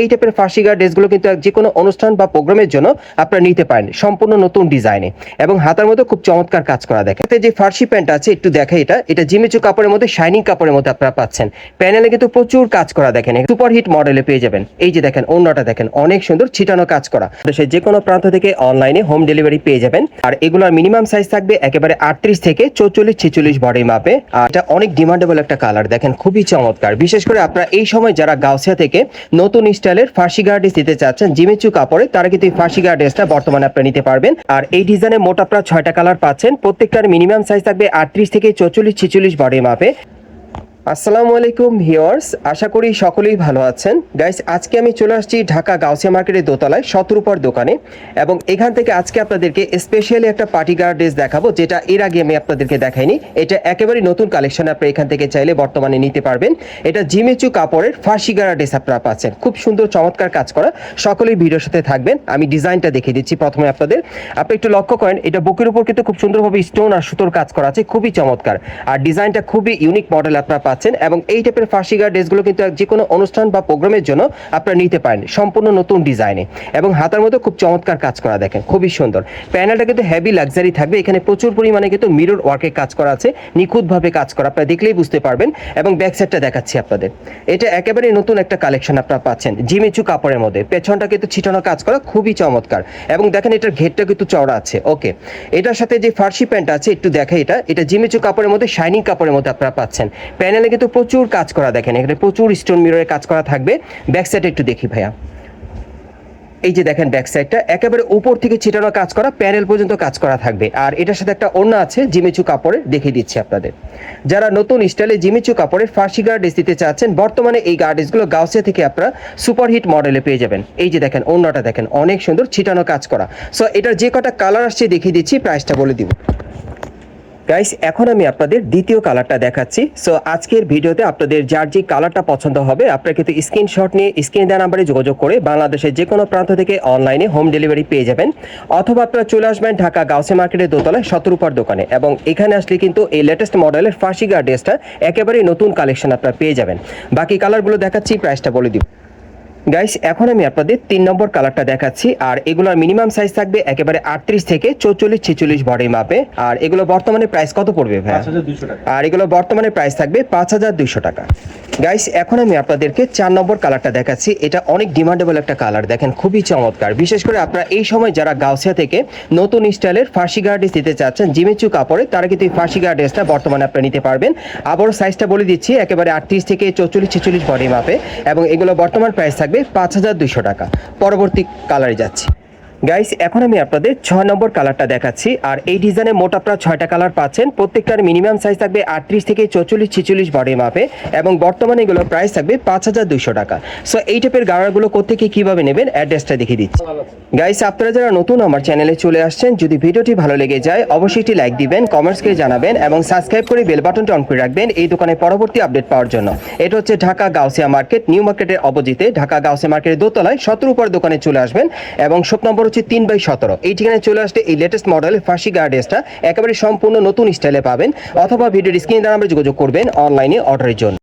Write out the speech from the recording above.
এই টাইপের ফার্সিগার ড্রেসগুলো কিন্তু যে কোনো অনুষ্ঠান বা প্রোগ্রামের জন্য আপনারা নিতে পারেন সম্পূর্ণ নতুন ডিজাইনে এবং হাতার মধ্যে খুব চমৎকার কাজ করা দেখে এতে যে ফার্সি প্যান্ট আছে, একটু দেখে এটা। এটা জিমেচু কাপড়ের মধ্যে শাইনিং কাপড়ের মধ্যে আপনারা পাচ্ছেন। প্যানেলে কিন্তু প্রচুর কাজ করা দেখেন। সুপার হিট মডেলে পেয়ে যাবেন। এই যে দেখেন অন্যটা দেখেন, অনেক সুন্দর ছিটানো কাজ করা। দেশের যে কোনো প্রান্ত থেকে অনলাইনে হোম ডেলিভারি পেয়ে যাবেন। আর এগুলোর মিনিমাম সাইজ থাকবে একেবারে আটত্রিশ থেকে চৌচল্লিশ, ছেচল্লিশ বডি মাপে আর এটা অনেক ডিমান্ডেবল একটা কালার দেখেন, খুবই চমৎকার। বিশেষ করে আপনারা এই সময় যারা গাউসিয়া থেকে নতুন স্টাইলের ফার্সি গার্ডেস দিতে চাচ্ছেন। জিমেচু কাপড়ে, তারা কিন্তু এই ফার্সি গার্ডেসটা বর্তমানে আপনি নিতে পারবেন। আর এই ডিজাইনের মোট আপনারা ছয়টা কালার পাচ্ছেন। প্রত্যেকটার মিনিমাম সাইজ থাকবে আটত্রিশ থেকে চৌচল্লিশ ছেচল্লিশ বডি মাপে। আসসালামু আলাইকুম ভিউয়ার্স, আশা করি সকলেই ভালো আছেন। গাইস আজকে আমি চলে আসছি ঢাকা গাউসিয়া মার্কেটের দোতলায় শতরূপর দোকানে এবং এখান থেকে আজকে আপনাদেরকে স্পেশালি একটা পার্টি গার্ড ড্রেস দেখাবো, যেটা এর আগে আমি আপনাদেরকে দেখাইনি। এটা একেবারে নতুন কালেকশন আপনি এখান থেকে চাইলে বর্তমানে নিতে পারবেন। এটা জিমেচু কাপড়ের ফার্সি গাড়া ড্রেস আপনারা পাচ্ছেন। খুব সুন্দর, চমৎকার কাজ করা। সকলেই ভিডিওর সাথে থাকবেন। আমি ডিজাইনটা দেখিয়ে দিচ্ছি প্রথমে আপনাদের। আপনি একটু লক্ষ্য করেন, এটা বুকের উপর কিন্তু খুব সুন্দরভাবে স্টোন আর সুতোর কাজ করা আছে। খুবই চমৎকার। আর ডিজাইনটা খুবই ইউনিক মডেল আপনারা পাচ্ছেন এবং এই টাইপের ফার্সি গার্ড ড্রেসগুলো কিন্তু যে কোনো অনুষ্ঠান বা প্রোগ্রামের জন্য আপনারা নিতে পারেন সম্পূর্ণ নতুন ডিজাইনে। এবং হাতার মধ্যে খুব চমৎকার কাজ করা দেখেন, খুবই সুন্দর। প্যানেলটা কিন্তু হেভি লাক্সারি থাকবে, এখানে প্রচুর পরিমাণে কিন্তু মিরর ওয়ার্কের কাজ করা আছে, নিখুঁতভাবে কাজ করা, আপনারা দেখলেই বুঝতে পারবেন। এবং ব্যাক সাইডটা দেখাচ্ছি আপনাদের। এটা একেবারে নতুন একটা কালেকশন আপনারা পাচ্ছেন, জিমিচু কাপড়ের মধ্যে। পেছনটা কিন্তু ছিটানো কাজ করা, খুবই চমৎকার। এবং দেখেন এটার ঘেরটা কিন্তু চওড়া আছে ওকে এটার সাথে যে ফার্সি প্যান্ট আছে, একটু দেখা এটা। এটা জিমিচু কাপড়ের মধ্যে শাইনিং কাপড়ের মধ্যে আপনারা পাচ্ছেন। প্যানেলে কিন্তু প্রচুর কাজ করা দেখেন, এখানে প্রচুর স্টোন মিররের কাজ করা থাকবে। ব্যাক সাইডে একটু দেখি ভাইয়া। এই যে দেখেন ব্যাক সাইডটা একেবারে উপর থেকে ছিটানো কাজ করা প্যানেল পর্যন্ত কাজ করা থাকবে। আর এটার সাথে একটা ওড়না আছে, জিমিচু কাপড়ের, দেখিয়ে দিচ্ছি আপনাদের। যারা নতুন স্টাইলে জিমিচু কাপড়ের ফার্সি গার্ডেস দিতে চাচ্ছেন, বর্তমানে এই গার্ডেসগুলো গাউসিয়া থেকে আপনারা সুপার হিট মডেলে পেয়ে যাবেন। এই যে দেখেন, ওড়নাটা দেখেন, অনেক সুন্দর ছিটানো কাজ করা। সো এটার যে কটা কালার আসছে, দেখিয়ে দিচ্ছি প্রাইসটা বলে দিব। গাইস এখন আমি আপনাদের দ্বিতীয় কালারটা দেখাচ্ছি। সো আজকের ভিডিওতে আপনাদের যার যে কালারটা পছন্দ হবে, আপনারা কিন্তু স্ক্রিনশট নিয়ে স্ক্রিন দেওয়া নাম্বারে যোগাযোগ করে বাংলাদেশের যে কোনো প্রান্ত থেকে অনলাইনে হোম ডেলিভারি পেয়ে যাবেন। অথবা আপনারা চলে আসবেন ঢাকা গাউসে মার্কেটের দোতলায় শতরূপার দোকানে এবং এখানে আসলে কিন্তু এই লেটেস্ট মডেলের ফার্সি গার্ডেসটা একেবারেই নতুন কালেকশন আপনারা পেয়ে যাবেন। বাকি কালারগুলো দেখাচ্ছি প্রাইসটা বলে দিব। গাইস এখন আমি আপনাদের তিন নম্বর কালারটা দেখাচ্ছি আর এগুলোর মিনিমাম সাইজ থাকবে একেবারে আটত্রিশ থেকে চৌচল্লিশ ছেচল্লিশ বডি মাপে আর এগুলো বর্তমানে প্রাইস কত পড়বে ভাই আর এগুলো বর্তমানে প্রাইস থাকবে পাঁচ হাজার দুইশো টাকা। গাইস এখন আমি আপনাদেরকে চার নম্বর কালারটা দেখাচ্ছি। এটা অনেক ডিমান্ডেবল একটা কালার দেখেন, খুবই চমৎকার। বিশেষ করে আপনারা এই সময় যারা গাউসিয়া থেকে নতুন স্টাইলের ফার্সি গার্ডেস দিতে চাচ্ছেন, জিমেচু কাপড়ে, তারা কিন্তু এই ফার্সি গার্ডেসটা বর্তমানে আপনারা নিতে পারবেন। আবারও সাইজটা বলে দিচ্ছি, একেবারে আটত্রিশ থেকে চৌচল্লিশ, ছেচল্লিশ বডি মাপে এবং এগুলো বর্তমান প্রাইস থাকবে পাঁচ হাজার দুইশো টাকা। পরবর্তী কালারে যাচ্ছি। গাইস এখন আমি আপনাদের ছয় নম্বর কালারটা দেখাচ্ছি। আর এই ডিজাইনে মোট আপনারা ছয়টা কালার পাচ্ছেন। প্রত্যেকটার মিনিমাম সাইজ থাকবে আটত্রিশ থেকে চৌচল্লিশ, ছিচল্লিশ বডি মাপে এবং বর্তমানে এগুলো প্রাইস থাকবে পাঁচ হাজার দুইশো টাকা। সো এই টাইপের গাড়াগুলো কোথেকে কীভাবে নেবেন অ্যাড্রেসটা দেখিয়ে দিচ্ছি। গাইস আপনারা যারা নতুন আমার চ্যানেলে চলে আসছেন, যদি ভিডিওটি ভালো লেগে যায়, অবশ্যই একটি লাইক দিবেন কমেন্টস করে জানাবেন, এবং সাবস্ক্রাইব করে বেল বাটনটি অন করে রাখবেন এই দোকানে পরবর্তী আপডেট পাওয়ার জন্য। এটা হচ্ছে ঢাকা গাউসিয়া মার্কেট নিউ মার্কেটের অপোজিটে। ঢাকা গাউসিয়া মার্কেটের দোতলায়, সতেরো উপর দোকানে চলে আসবেন, এবং শপ নম্বর হচ্ছে তিন বাই সতেরো। এই ঠিকানায় চলে আসলে এই লেটেস্ট মডেল ফাঁসি গার্ডেসটা একেবারে সম্পূর্ণ নতুন স্টাইলে পাবেন অথবা ভিডিওর স্ক্রিনে দ্বারা আমরা যোগাযোগ করবেন অনলাইনে অর্ডারের জন্য।